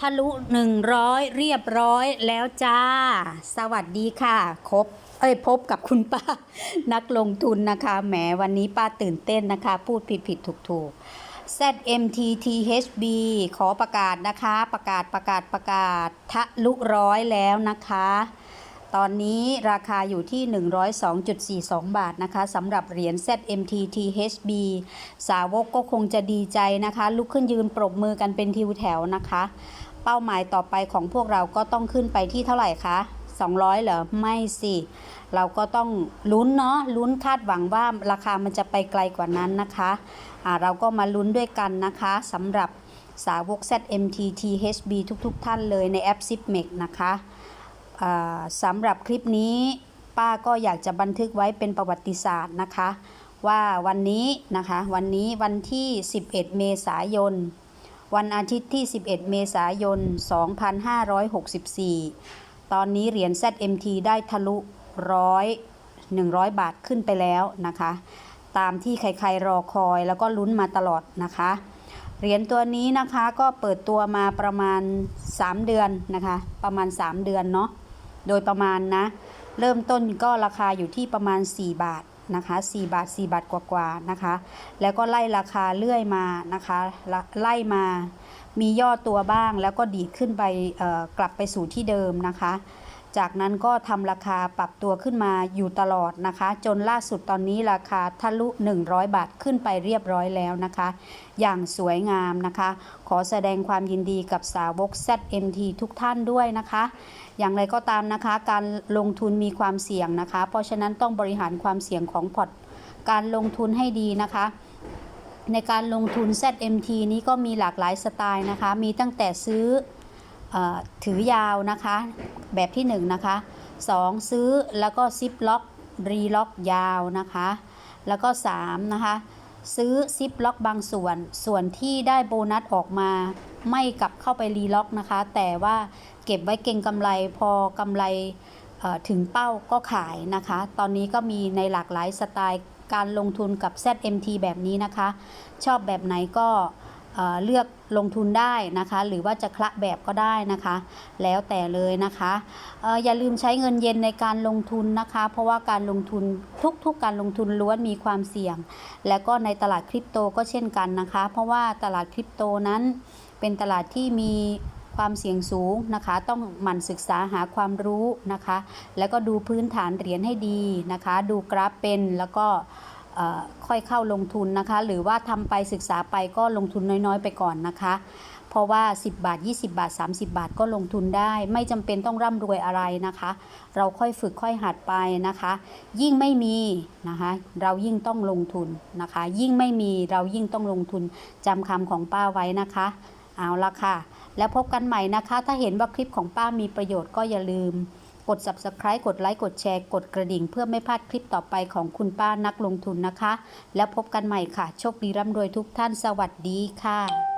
ทะลุหนึ่งร้อยเรียบร้อยแล้วจ้า สวัสดีค่ะ ครบ เอ้ยพบกับคุณป้า นักลงทุนนะคะ แหมวันนี้ป้าตื่นเต้นนะคะ พูดผิดผิดถูกถูก ZMTTHB ขอประกาศนะคะ ประกาศประกาศประกาศทะลุร้อยแล้วนะคะ ตอนนี้ราคาอยู่ที่ 102.42 บาทนะคะสำหรับเหรียญ ZMTTHB สาวกก็คงจะดีใจนะคะ ลุกขึ้นยืนปรบมือกันเป็นทิวแถวนะคะ เป้าหมายต่อไปของพวกเราก็ต้องขึ้นไปที่เท่าไหร่คะ200เหรอไม่สิเราก็ต้องลุ้นเนาะลุ้นคาดหวังว่าราคามันจะไปไกลกว่านั้นนะคะอ่าเราก็มาลุ้นด้วยกันนะคะสำหรับสาวก ZMTTHB ทุกๆทท่านเลยในแอป ZipMex นะคะสำหรับคลิปนี้ป้าก็อยากจะบันทึกไว้เป็นประวัติศาสตร์นะคะ ว่าวันนี้นะคะวันนี้วันที่ 11 เมษายน วันอาทิตย์ที่ 11 เมษายน 2564 ตอนนี้เหรียญ ZMT ได้ทะลุร้อย100 บาทขึ้นไปแล้วนะคะ ตามที่ใครๆรอคอยแล้วก็ลุ้นมาตลอดนะคะเหรียญตัวนี้นะคะก็เปิดตัวมาประมาณ 3 เดือนนะคะ ประมาณ 3 เดือนเนาะโดยประมาณนะ เริ่มต้นก็ราคาอยู่ที่ประมาณ 4 บาท นะคะ4บาท 4 บาทกว่าๆนะคะ แล้วก็ไล่ราคาเรื่อยมานะคะไล่มามีย่อตัวบ้างแล้วก็ดีขึ้นไปกลับไปสู่ที่เดิมนะคะ จากนั้นก็ทำราคาปรับตัวขึ้นมาอยู่ตลอดนะคะ จนล่าสุดตอนนี้ราคาทะลุ 100 บาทขึ้นไปเรียบร้อยแล้วนะคะ อย่างสวยงามนะคะ ขอแสดงความยินดีกับสาวก ZMT ทุกท่านด้วยนะคะ อย่างไรก็ตามนะคะ การลงทุนมีความเสี่ยงนะคะ เพราะฉะนั้นต้องบริหารความเสี่ยงของพอร์ตการลงทุนให้ดีนะคะในการลงทุน ZMT นี้ก็มีหลากหลายสไตล์นะคะ มีตั้งแต่ซื้อเออ ถือยาวนะคะ แบบที่1นงนะคะ2 ซื้อแล้วก็ซิปล็อกรีล็อกยาวนะคะ แล้วก็3นะคะซื้อซิปล็อกบางส่วน ส่วนที่ได้โบนัสออกมา ไม่กลับเข้าไปรีล็อกนะคะ แต่ว่าเก็บไว้เก็งกำไรพอกำไรถึงเป้าก็ขายนะคะ ตอนนี้ก็มีในหลากหลายสไตล์การลงทุนกับ ZMT แบบนี้นะคะ ชอบแบบไหนก็ เลือกลงทุนได้นะคะ หรือว่าจะคละแบบก็ได้นะคะ แล้วแต่เลยนะคะออย่าลืมใช้เงินเย็นในการลงทุนนะคะ เพราะว่าการลงทุนทุกๆการลงทุนล้วนมีความเสี่ยง แล้วก็ในตลาดคริปโตก็เช่นกันนะคะ เพราะว่าตลาดคริปโตนั้นเป็นตลาดที่มีความเสี่ยงสูงนะคะ ต้องหมั่นศึกษาหาความรู้นะคะ แล้วก็ดูพื้นฐานเหรียญให้ดีนะคะ ดูกราฟเป็นแล้วก็ ค่อยเข้าลงทุนนะคะ หรือว่าทำไปศึกษาไปก็ลงทุนน้อยๆ ไปก่อนนะคะ เพราะว่า 10 บาท 20 บาท 30 บาทก็ลงทุนได้ ไม่จำเป็นต้องร่ำรวยอะไรนะคะ เราค่อยฝึกค่อยหัดไปนะคะ ยิ่งไม่มีนะคะ เรายิ่งต้องลงทุนนะคะ ยิ่งไม่มีเรายิ่งต้องลงทุนจำคำของป้าไว้นะคะเอาละค่ะ แล้วพบกันใหม่นะคะ ถ้าเห็นว่าคลิปของป้ามีประโยชน์ก็อย่าลืม กด subscribe กดไลค์ กดแชร์ กดกระดิ่ง เพื่อไม่พลาดคลิปต่อไปของคุณป้านักลงทุนนะคะ แล้วพบกันใหม่ค่ะ โชคดีร่ำรวยทุกท่าน สวัสดีค่ะ